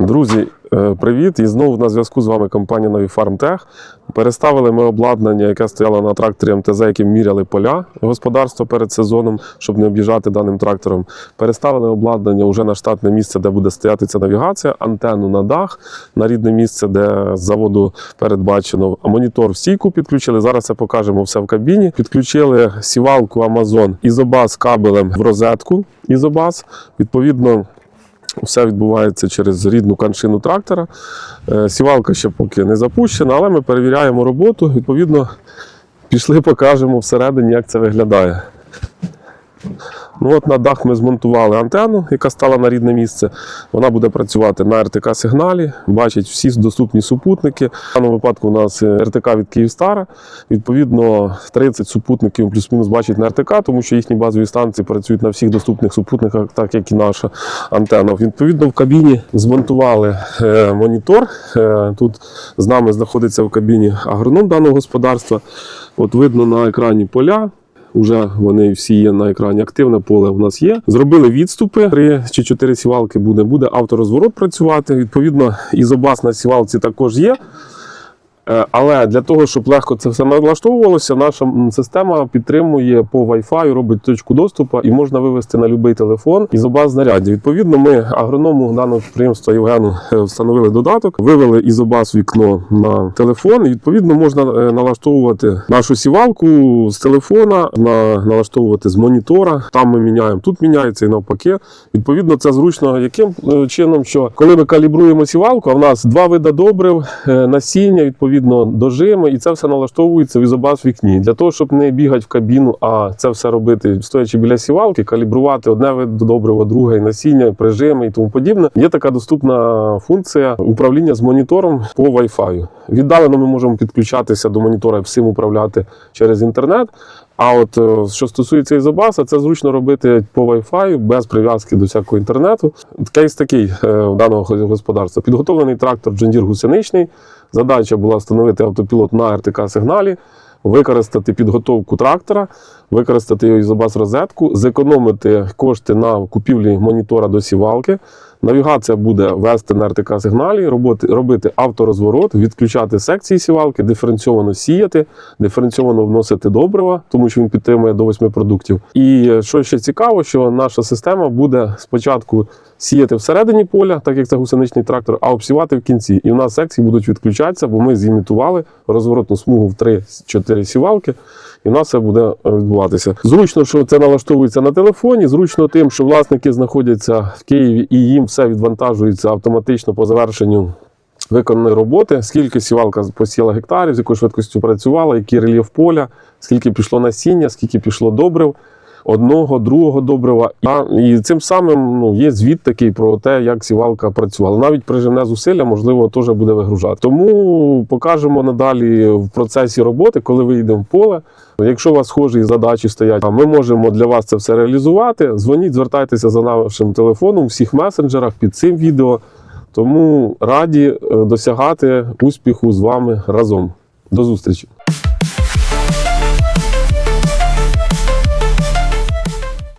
Друзі, е, привіт! І знову на зв'язку з вами компанія Нові Фармтех. Переставили ми обладнання, яке стояло на тракторі МТЗ, яким міряли поля господарства перед сезоном, щоб не об'їжджати даним трактором. Переставили обладнання вже на штатне місце, де буде стояти ця навігація, антенну на дах, на рідне місце, де з заводу передбачено. Монітор в стійку підключили. Зараз це покажемо все в кабіні. Підключили сівалку Amazon ізобаз кабелем в розетку. Ізобаз. Відповідно, все відбувається через рідну каншину трактора. Е, Сівалка ще поки не запущена, але ми перевіряємо роботу. Відповідно, пішли, покажемо всередині, як це виглядає. Ну от На дах ми змонтували антенну, яка стала на рідне місце. Вона буде працювати на РТК-сигналі, бачить всі доступні супутники. В даному випадку у нас е, РТК від Київстара. Відповідно, 30 супутників плюс-мінус бачить на РТК, тому що їхні базові станції працюють на всіх доступних супутниках, так як і наша антенна. Відповідно, в кабіні змонтували е, монітор. Е, тут з нами знаходиться в кабіні агроном даного господарства. От видно на екрані поля. Уже вони всі є на екрані. Активне поле у нас є. Зробили відступи. Три чи чотири сівалки буде. Буде авторозворот працювати. Відповідно, ізобас на сівалці також є. Е, Але для того, щоб легко це все налаштовувалося, наша система підтримує по Wi-Fi, робить точку доступу і можна вивести на будь-який телефон ізобаз знаряддя. Відповідно, ми агроному даного підприємства Євгену е, встановили додаток, вивели ізобаз вікно на телефон. І відповідно можна е, налаштовувати нашу сівалку з телефона, на, налаштовувати з монітора. Там ми міняємо, тут міняється і навпаки. Відповідно, це зручно яким чином, що коли ми калібруємо сівалку, а в нас два види добрив, насіння, відповідно, дожими, і це все налаштовується в ізобаз вікні. Для того, щоб не бігати в кабіну, а це все робити, стоячи біля сівалки, калібрувати одне вид добрива, друге насіння, прижими і тому подібне. Є така доступна функція управління з монітором по Wi-Fi. Віддалено ми можемо підключатися до монітора, всім управляти через інтернет. А от е, що стосується ізобаса, це зручно робити по Wi-Fi без прив'язки до всякого інтернету. Кейс такий е, даного господарства. Підготовлений трактор Deere гусеничний. Задача була встановити автопілот на РТК-сигналі, використати підготовку трактора, використати його ізобас розетку, зекономити кошти на купівлі монітора до сівалки. Навігація буде вести на РТК-сигналі, роботи, робити авторозворот, відключати секції сівалки, диференційовано сіяти, диференційовано вносити добрива, тому що він підтримує до 8 продуктів. І що ще цікаво, що наша система буде спочатку сіяти всередині поля, так як це гусеничний трактор, а обсівати в кінці. І в нас секції будуть відключатися, бо ми зімітували розворотну смугу в 3-4 сівалки. І в нас це буде е, відбуватися. Зручно, що це налаштовується на телефоні. Зручно тим, що власники знаходяться в Києві і їм все відвантажується автоматично по завершенню виконаної роботи. Скільки сівалка посіла гектарів, з якою швидкістю працювала, який рельєф поля, скільки пішло насіння, скільки пішло добрив. Одного, другого добрива. І цим самим ну, є звіт такий про те, як сівалка працювала. Навіть приживне зусилля, можливо, теж буде вигружати. Тому покажемо надалі в процесі роботи, коли вийдемо в поле. Якщо у вас схожі задачі стоять, а ми можемо для вас це все реалізувати. Дзвоніть, звертайтеся за нашим телефоном всіх месенджерах під цим відео. Тому раді е, досягати успіху з вами разом. До зустрічі!